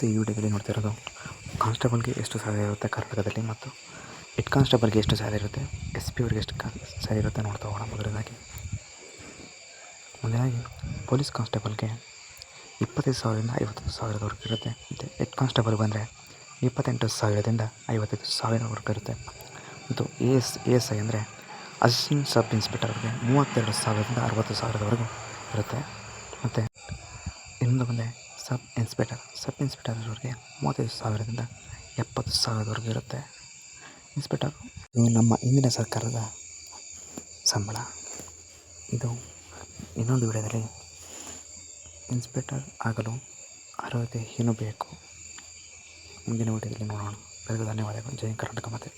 ಇವತ್ತು ಈ ವಿಡಿಯೋದಲ್ಲಿ ನೋಡ್ತಿರೋದು ಕಾನ್ಸ್ಟೇಬಲ್ಗೆ ಎಷ್ಟು ಸ್ಯಾಲರಿ ಇರುತ್ತೆ ಕರ್ನಾಟಕದಲ್ಲಿ ಮತ್ತು ಹೆಡ್ ಕಾನ್ಸ್ಟೇಬಲ್ಗೆ ಎಷ್ಟು ಸ್ಯಾಲರಿ ಇರುತ್ತೆ ಎಸ್ ಪಿ ಅವ್ರಿಗೆ ಎಷ್ಟು ಸ್ಯಾಲರಿ ಇರುತ್ತೆ ನೋಡ್ತಾ ಹೋಗೋಣ ಮೊದಲನೇದಾಗಿ. ಮೊದಲನೇದಾಗಿ ಪೊಲೀಸ್ ಕಾನ್ಸ್ಟೇಬಲ್ಗೆ ಇಪ್ಪತ್ತೈದು ಸಾವಿರದಿಂದ ಐವತ್ತೈದು ಸಾವಿರದವರೆಗೂ ಇರುತ್ತೆ. ಮತ್ತು ಹೆಡ್ ಕಾನ್ಸ್ಟೇಬಲ್ ಬಂದರೆ ಇಪ್ಪತ್ತೆಂಟು ಸಾವಿರದಿಂದ ಐವತ್ತೈದು ಸಾವಿರವರೆಗೂ ಇರುತ್ತೆ. ಮತ್ತು A S A S I ಅಂದರೆ ಅಸಿಸ್ಟೆಂಟ್ ಸಬ್ ಇನ್ಸ್ಪೆಕ್ಟರ್ಗೆ ಮೂವತ್ತೆರಡು ಸಾವಿರದಿಂದ ಅರವತ್ತು ಸಾವಿರದವರೆಗೂ ಇರುತ್ತೆ. ಮತ್ತು ಇನ್ನೊಂದು ಬಂದರೆ ಸಬ್ ಇನ್ಸ್ಪೆಕ್ಟರ್ ಸಬ್ ಇನ್ಸ್ಪೆಕ್ಟರ್ ಅವ್ರಿಗೆ ಮೂವತ್ತೈದು ಸಾವಿರದಿಂದ ಎಪ್ಪತ್ತು ಸಾವಿರದವರೆಗೂ ಇರುತ್ತೆ. ಇನ್ಸ್ಪೆಕ್ಟರ್, ಇದು ನಮ್ಮ ಹಿಂದಿನ ಸರ್ಕಾರದ ಸಂಬಳ. ಇದು ಇನ್ನೊಂದು ವಿಡಿಯೋದಲ್ಲಿ ಇನ್ಸ್ಪೆಕ್ಟರ್ ಆಗಲು ಅರ್ಹತೆ ಏನು ಬೇಕು? ಮುಂದಿನ ವಿಡಿಯೋದಲ್ಲಿ ನೋಡೋಣ. ಎಲ್ಲರಿಗೂ ಧನ್ಯವಾದಗಳು. ಜೈ ಕರ್ನಾಟಕ ಮಾತೆ.